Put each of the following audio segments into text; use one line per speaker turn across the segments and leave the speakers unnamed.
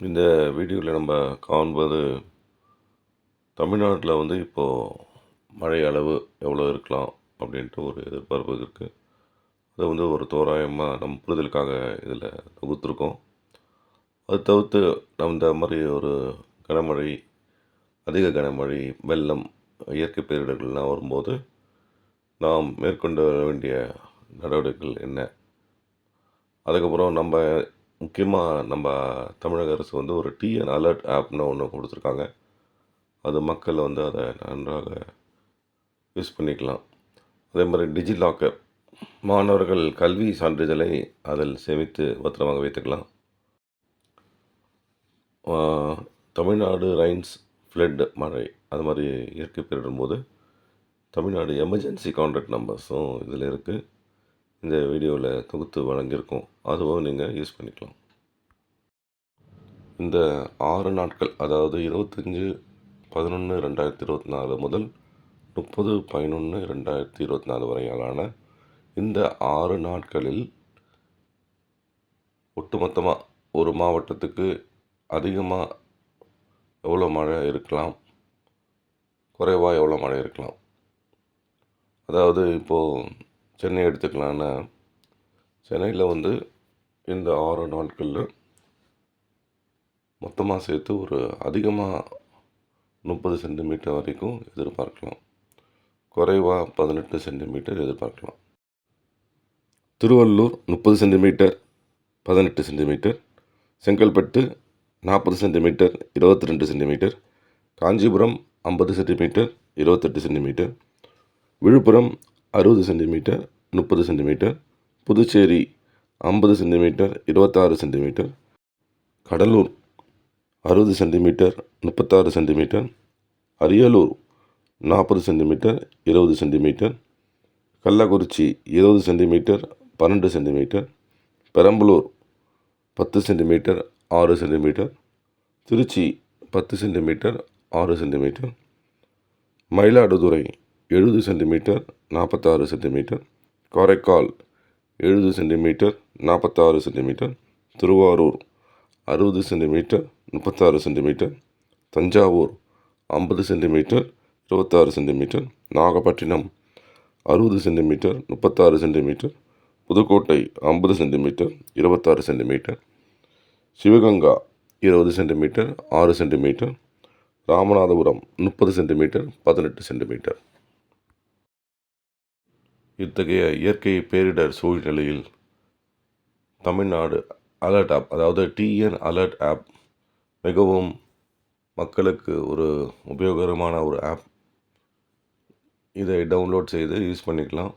இந்த வீடியோவில் நம்ம காண்பது தமிழ்நாட்டில் வந்து இப்போது மழை அளவு எவ்வளோ இருக்கலாம் அப்படின்ட்டு ஒரு எதிர்பார்ப்பு இருக்குது அதை வந்து ஒரு தோராயமாக நம் புரிதலுக்காக இதில் தொகுத்துருக்கோம். அது தவிர்த்து நம்ம இந்த மாதிரி ஒரு கனமழை அதிக கனமழை வெள்ளம் இயற்கை பேரிடர்கள்லாம் வரும்போது நாம் மேற்கொண்டு வர வேண்டிய நடவடிக்கைகள் என்ன? அதுக்கப்புறம் நம்ம முக்கியமாக நம்ம தமிழக அரசு வந்து ஒரு டிஎன் அலர்ட் ஆப்னு ஒன்று கொடுத்துருக்காங்க. அது மக்கள் வந்து அதை நன்றாக யூஸ் பண்ணிக்கலாம். அதே மாதிரி டிஜிலாக்கர் மாணவர்கள் கல்வி சான்றிதழை அதில் சேமித்து பத்திரமாக வைத்துக்கலாம். தமிழ்நாடு ரைன்ஸ் ஃப்ளட் மழை அது மாதிரி இயற்கை பேரிடும்போது தமிழ்நாடு எமர்ஜென்சி கான்டாக்ட் நம்பர்ஸும் இதில் இருக்குது இந்த வீடியோவில் தொகுத்து வழங்கியிருக்கோம். அதுவும் நீங்கள் யூஸ் பண்ணிக்கலாம். இந்த ஆறு நாட்கள் அதாவது இருபத்தஞ்சி பதினொன்று ரெண்டாயிரத்தி இருபத்தி நாலு முதல் முப்பது பதினொன்று ரெண்டாயிரத்தி இருபத்தி நாலு வரையிலான இந்த ஆறு நாட்களில் ஒட்டுமொத்தமாக ஒரு மாவட்டத்துக்கு அதிகமாக எவ்வளோ மழை இருக்கலாம்? குறைவாக எவ்வளோ மழை இருக்கலாம்? அதாவது இப்போது சென்னை எடுத்துக்கலான்னா சென்னையில் வந்து இந்த ஆறு நாட்களில் மொத்தமாக சேர்த்து ஒரு அதிகமாக முப்பது சென்டிமீட்டர் வரைக்கும் எதிர்பார்க்கலாம். குறைவாக பதினெட்டு சென்டிமீட்டர் எதிர்பார்க்கலாம். திருவள்ளூர் முப்பது சென்டிமீட்டர் பதினெட்டு சென்டிமீட்டர் செங்கல்பட்டு நாற்பது சென்டிமீட்டர் இருபத்தி ரெண்டு சென்டிமீட்டர் காஞ்சிபுரம் ஐம்பது சென்டிமீட்டர் இருபத்தெட்டு சென்டிமீட்டர் விழுப்புரம் அறுபது சென்டிமீட்டர் முப்பது சென்டிமீட்டர் புதுச்சேரி ஐம்பது சென்டிமீட்டர் இருபத்தாறு சென்டிமீட்டர் கடலூர் அறுபது சென்டிமீட்டர் முப்பத்தாறு சென்டிமீட்டர் அரியலூர் நாற்பது சென்டிமீட்டர் இருபது சென்டிமீட்டர் கள்ளக்குறிச்சி இருபது சென்டிமீட்டர் பன்னெண்டு சென்டிமீட்டர் பெரம்பலூர் பத்து சென்டிமீட்டர் ஆறு சென்டிமீட்டர் திருச்சி பத்து சென்டிமீட்டர் ஆறு சென்டிமீட்டர் மயிலாடுதுறை எழுபது சென்டிமீட்டர் நாற்பத்தாறு சென்டிமீட்டர். காரைக்கால் எழுபது சென்டிமீட்டர் நாற்பத்தாறு சென்டிமீட்டர். திருவாரூர் அறுபது சென்டிமீட்டர் முப்பத்தாறு சென்டிமீட்டர். தஞ்சாவூர் ஐம்பது சென்டிமீட்டர் இருபத்தாறு சென்டிமீட்டர். நாகப்பட்டினம் அறுபது சென்டிமீட்டர் முப்பத்தாறு சென்டிமீட்டர். புதுக்கோட்டை ஐம்பது சென்டிமீட்டர் இருபத்தாறு சென்டிமீட்டர். சிவகங்கா இருபது சென்டிமீட்டர் ஆறு சென்டிமீட்டர். ராமநாதபுரம் முப்பது சென்டிமீட்டர் பதினெட்டு சென்டிமீட்டர். இத்தகைய இயற்கை பேரிடர் சூழ்நிலையில் தமிழ்நாடு அலர்ட் ஆப் அதாவது டிஎன் அலர்ட் ஆப் மிகவும் மக்களுக்கு ஒரு உபயோகரமான ஒரு ஆப். இதை டவுன்லோட் செய்து யூஸ் பண்ணிக்கலாம்.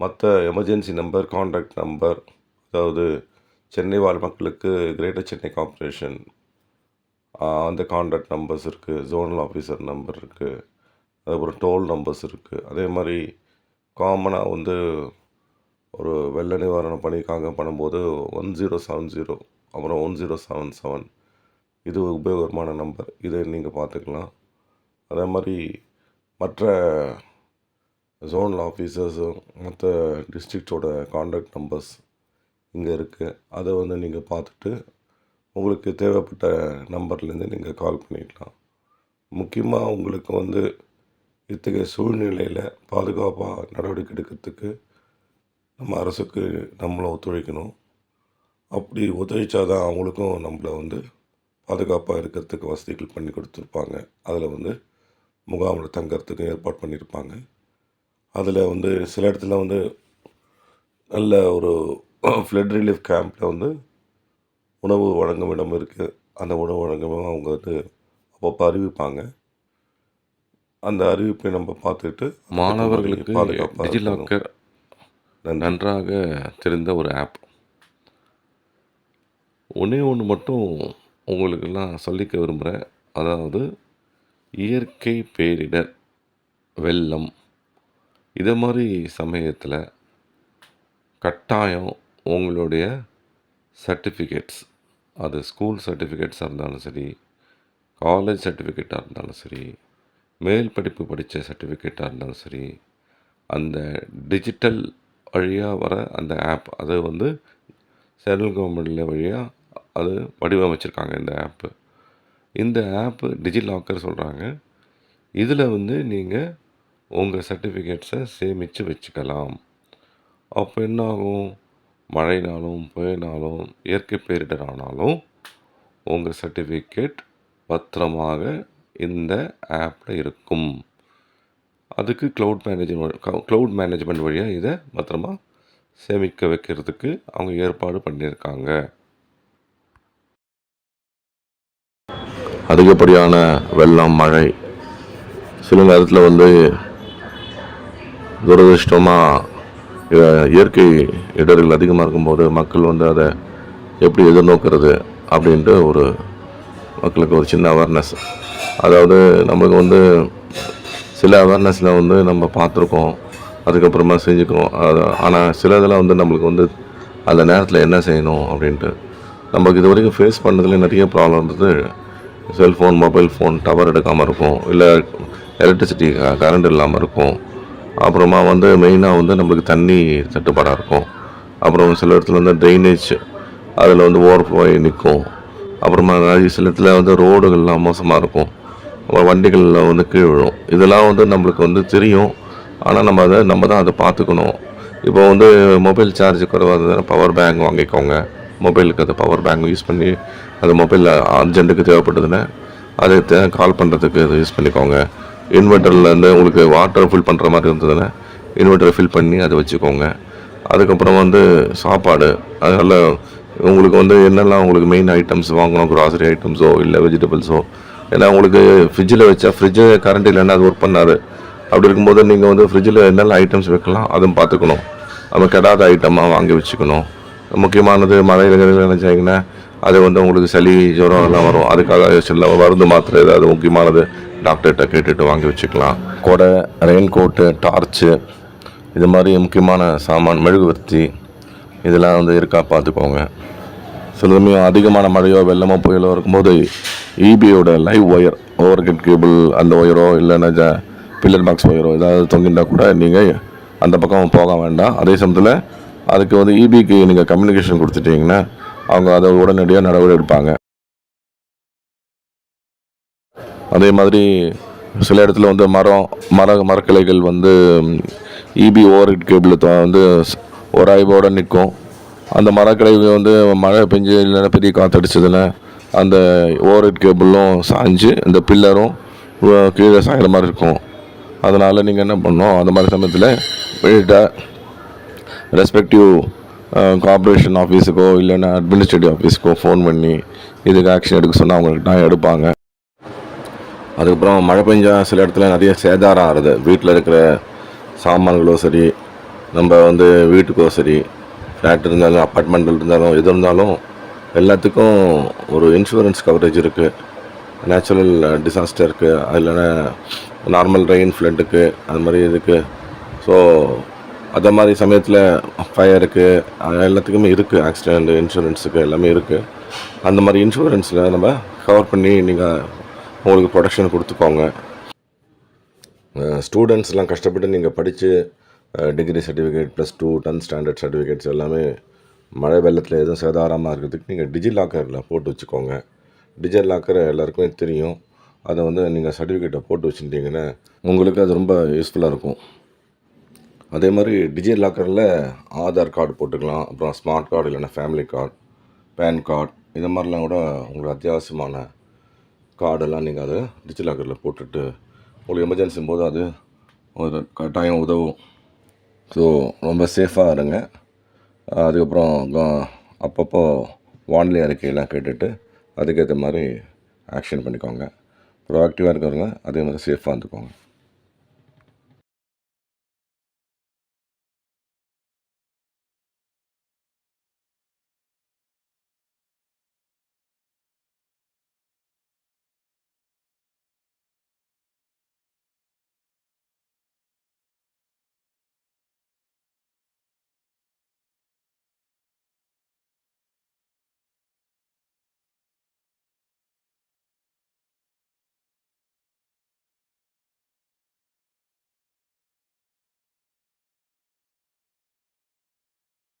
மற்ற எமர்ஜென்சி நம்பர் காண்டாக்ட் நம்பர் அதாவது சென்னை வாழ் மக்களுக்கு கிரேட்டர் சென்னை கார்பரேஷன் அந்த காண்டாக்ட் நம்பர்ஸ் இருக்குது ஜோனல் ஆஃபீஸர் நம்பர் இருக்குது அதுக்கப்புறம் டோல் நம்பர்ஸ் இருக்குது அதே மாதிரி காமனாக வந்து ஒரு வெள்ள நிவாரண பணிக்காக பண்ணும்போது ஒன் ஜீரோ செவன் ஜீரோ அப்புறம் ஒன் ஜீரோ செவன் செவன் இது உபயோகமான நம்பர். இதை நீங்கள் பார்த்துக்கலாம். அதே மாதிரி மற்ற ஜோனல் ஆஃபீஸர்ஸும் மற்ற டிஸ்ட்ரிக்டோட காண்டாக்ட் நம்பர்ஸ் இங்கே இருக்குது அதை வந்து நீங்கள் பார்த்துட்டு உங்களுக்கு தேவைப்பட்ட நம்பர்லேருந்து நீங்கள் கால் பண்ணிக்கலாம். முக்கியமாக உங்களுக்கு வந்து இத்தகைய சூழ்நிலையில் பாதுகாப்பாக நடவடிக்கை எடுக்கிறதுக்கு நம்ம அரசுக்கு நம்மளும் ஒத்துழைக்கணும். அப்படி ஒத்துழைச்சா தான் அவங்களுக்கும் நம்மளை வந்து பாதுகாப்பாக இருக்கிறதுக்கு வசதிகள் பண்ணி கொடுத்துருப்பாங்க. அதில் வந்து முகாமில் தங்கிறதுக்கு ஏற்பாடு பண்ணியிருப்பாங்க. அதில் வந்து சில இடத்துல வந்து நல்ல ஒரு ஃப்ளட் ரிலீஃப் கேம்பில் வந்து உணவு வழங்கும் இடம் இருக்குது அந்த உணவு வழங்கும் அவங்க வந்து அப்பப்போ அறிவிப்பாங்க. அந்த அறிவிப்பை நம்ம பார்த்துட்டு
மாணவர்களுக்கு
பாதுகாப்பாக.
டிஜிலாக்கர்
நன்றி.
நன்றாக தெரிந்த ஒரு ஆப் ஒன்றே ஒன்று மட்டும் உங்களுக்கெல்லாம் சொல்லிக்க விரும்புகிறேன் அதாவது இயற்கை பேரிடர் வெள்ளம் இதை மாதிரி சமயத்தில் கட்டாயம் உங்களுடைய சர்டிஃபிகேட்ஸ் அது ஸ்கூல் சர்டிஃபிகேட்ஸாக இருந்தாலும் சரி காலேஜ் சர்டிஃபிகேட்டாக இருந்தாலும் சரி மேல் படிப்பு படித்த சர்டிஃபிகேட்டாக இருந்தாலும் சரி அந்த டிஜிட்டல் வழியாக வர அந்த ஆப் அதை வந்து சென்ட்ரல் கவர்மெண்ட்டில் வழியாக அது வடிவமைச்சிருக்காங்க இந்த ஆப்பு இந்த ஆப்பு டிஜிலாக்கர் சொல்கிறாங்க இதில் வந்து நீங்கள் உங்கள் சர்டிஃபிகேட்ஸை சேமித்து வச்சுக்கலாம். அப்போ என்ன ஆகும் மழைனாலும் புயனாலும் இயற்கை பேரிடர் ஆனாலும் உங்கள் சர்டிஃபிகேட் பத்திரமாக இந்த ஆப்பில் இருக்கும். அதுக்கு க்ளவுட் மேனேஜ்மெண்ட் க்ளவுட் மேனேஜ்மெண்ட் வழியாக இதை பத்திரமா சேமிக்க வைக்கிறதுக்கு அவங்க ஏற்பாடு பண்ணியிருக்காங்க.
அதிகப்படியான வெள்ளம் மழை சில நேரத்தில் வந்து துரதிருஷ்டமாக இயற்கை இடர்கள் அதிகமாக இருக்கும்போது மக்கள் வந்து அதை எப்படி எதிர்நோக்கிறது அப்படின்ட்டு ஒரு மக்களுக்கு ஒரு சின்ன அவேர்னஸ் அதாவது நம்மளுக்கு வந்து சில அவேர்னஸில் வந்து நம்ம பார்த்துருக்கோம். அதுக்கப்புறமா செஞ்சுக்கிறோம். அது ஆனால் சில இதெல்லாம் வந்து நம்மளுக்கு வந்து அந்த நேரத்தில் என்ன செய்யணும் அப்படின்ட்டு. நமக்கு இது வரைக்கும் ஃபேஸ் பண்ணதுல நிறைய ப்ராப்ளம் இருந்தது செல்ஃபோன் மொபைல் ஃபோன் டவர் எடுக்காமல் இருக்கும். இல்லை எலக்ட்ரிசிட்டி கரண்ட் இல்லாமல் இருக்கும். அப்புறமா வந்து மெயினாக வந்து நம்மளுக்கு தண்ணி தட்டுப்பாடாக இருக்கும். அப்புறம் சில இடத்துல வந்து ட்ரைனேஜ் அதில் வந்து ஓவர் போய் நிற்கும். அப்புறமா நிறைய சிலத்தில் வந்து ரோடுகள்லாம் மோசமாக இருக்கும். அப்புறம் வண்டிகளில் வந்து கீழ் விழும். இதெல்லாம் வந்து நம்மளுக்கு வந்து தெரியும். ஆனால் நம்ம அதை நம்ம தான் அதை பார்த்துக்கணும். இப்போ வந்து மொபைல் சார்ஜ் குறைவாக இருந்ததுன்னா பவர் பேங்க் வாங்கிக்கோங்க. மொபைலுக்கு அது பவர் பேங்க் யூஸ் பண்ணி அது மொபைலில் அர்ஜென்ட்டுக்கு தேவைப்பட்டதுன்னா அதை கால் பண்ணுறதுக்கு அதை யூஸ் பண்ணிக்கோங்க. இன்வெர்ட்டர்லேருந்து உங்களுக்கு வாட்டர் ஃபில் பண்ணுற மாதிரி இருந்ததுன்னா இன்வெர்ட்டரை ஃபில் பண்ணி அதை வச்சுக்கோங்க. அதுக்கப்புறம் வந்து சாப்பாடு அதனால் உங்களுக்கு வந்து என்னெல்லாம் உங்களுக்கு மெயின் ஐட்டம்ஸ் வாங்கணும் க்ராசரி ஐட்டம்ஸோ இல்லை வெஜிடபிள்ஸோ ஏன்னா உங்களுக்கு ஃப்ரிட்ஜில் வச்சா ஃப்ரிட்ஜு கரண்ட் இல்லைன்னா அது ஒர்க் பண்ணாது. அப்படி இருக்கும்போது நீங்கள் வந்து ஃப்ரிட்ஜில் என்னெல்லாம் ஐட்டம்ஸ் வைக்கலாம் அதுவும் பார்த்துக்கணும். நம்ம கெடாத ஐட்டமாக வாங்கி வச்சுக்கணும். முக்கியமானது மழையில் நினைச்சாங்கன்னா அது வந்து உங்களுக்கு சளி ஜுரம் எல்லாம் வரும். அதுக்காக சில மருந்து மாத்திரை ஏதாவது முக்கியமானது டாக்டர்கிட்ட கேட்டுட்டு வாங்கி வச்சுக்கலாம். கொடை ரெயின் கோட்டு டார்ச்சு இது மாதிரி முக்கியமான சாமான் மெழுகுவர்த்தி இதெல்லாம் வந்து இருக்கா பார்த்துக்கோங்க. சில சமயம் அதிகமான மழையோ வெள்ளமோ புயலோ இருக்கும்போது இபியோட live wire overhead cable அந்த ஒயரோ இல்லைன்னா ஜ பில்லர் பாக்ஸ் ஒயரோ ஏதாவது தொங்கிருந்தால் கூட நீங்கள் அந்த பக்கம் போக வேண்டாம். அதே சமயத்தில் அதுக்கு வந்து இபிக்கு நீங்கள் கம்யூனிகேஷன் கொடுத்துட்டீங்கன்னா அவங்க அதை உடனடியாக நடவடிக்கை எடுப்பாங்க. அதே மாதிரி சில இடத்துல வந்து மரம் மர மரக்கிளைகள் வந்து இபி ஓவர் ஹெட் கேபிள் வந்து ஒரு ஆய்வோடு நிற்கும். அந்த மரக்கிளைகள் வந்து மழை பெஞ்சு இல்லைன்னா பெரிய காற்றடிச்சதுன்னா அந்த ஓவர் கேபிளும் சாஞ்சு இந்த பில்லரும் கீழே சாயிற மாதிரி இருக்கும். அதனால் நீங்கள் என்ன பண்ணணும்? அந்த மாதிரி சமயத்தில் போயிட்டால் ரெஸ்பெக்டிவ் கார்பரேஷன் ஆஃபீஸுக்கோ இல்லைன்னா அட்மினிஸ்ட்ரேட்டிவ் ஆஃபீஸுக்கோ ஃபோன் பண்ணி இதுக்கு ஆக்ஷன் எடுக்க சொன்னால் அவங்களுக்கு நான் எடுப்பாங்க. அதுக்கப்புறம் மழை பெஞ்சால் சில இடத்துல நிறைய சேதாரம் ஆகுது வீட்டில் இருக்கிற சாமான்களோ சரி நம்ம வந்து வீட்டுக்கோ சரி ஃப்ளாட் இருந்தாலும் அப்பார்ட்மெண்ட் இருந்தாலும் எது இருந்தாலும் எல்லாத்துக்கும் ஒரு இன்சூரன்ஸ் கவரேஜ் இருக்குது நேச்சுரல் டிசாஸ்டருக்கு இல்லைன்னா நார்மல் ரெயின் ஃப்ளட்டுக்கு அது மாதிரி இதுக்கு ஸோ அதை மாதிரி சமயத்தில் ஃபயருக்கு எல்லாத்துக்குமே இருக்குது ஆக்சிடெண்ட் இன்சூரன்ஸுக்கு எல்லாமே இருக்குது அந்த மாதிரி இன்சூரன்ஸில் நம்ம கவர் பண்ணி நீங்கள் உங்களுக்கு ப்ரொடெக்ஷன் கொடுத்துக்கோங்க. ஸ்டூடெண்ட்ஸ்லாம் கஷ்டப்பட்டு நீங்கள் படித்து degree certificate plus two tenth standard certificates எல்லாமே மழை வெள்ளத்தில் எதுவும் சேதாரமாக இருக்கிறதுக்கு நீங்கள் டிஜி லாக்கரில் போட்டு வச்சுக்கோங்க. டிஜி லாக்கர் எல்லாருக்குமே தெரியும். அதை வந்து நீங்கள் சர்டிஃபிகேட்டை போட்டு வச்சுட்டிங்கன்னா உங்களுக்கு அது ரொம்ப யூஸ்ஃபுல்லாக இருக்கும். அதே மாதிரி டிஜி லாக்கரில் ஆதார் கார்டு போட்டுக்கலாம். அப்புறம் ஸ்மார்ட் கார்டு இல்லைன்னா ஃபேமிலி கார்டு பேன் கார்டு இது மாதிரிலாம் கூட உங்களுக்கு அத்தியாவசியமான கார்டெல்லாம் நீங்கள் அதை டிஜி லாக்கரில் போட்டுட்டு உங்களுக்கு எமர்ஜென்சியும் போது அது ஒரு கட்டாயம் உதவும். ஸோ ரொம்ப சேஃபாக இருங்க. அதுக்கப்புறம் அப்பப்போ வானிலை அறிக்கையெல்லாம் கேட்டுட்டு அதுக்கேற்ற மாதிரி ஆக்ஷன் பண்ணிக்கோங்க. ப்ரோஆக்டிவாக இருக்கிறவங்க அதே மாதிரி சேஃபாக இருந்துக்கோங்க.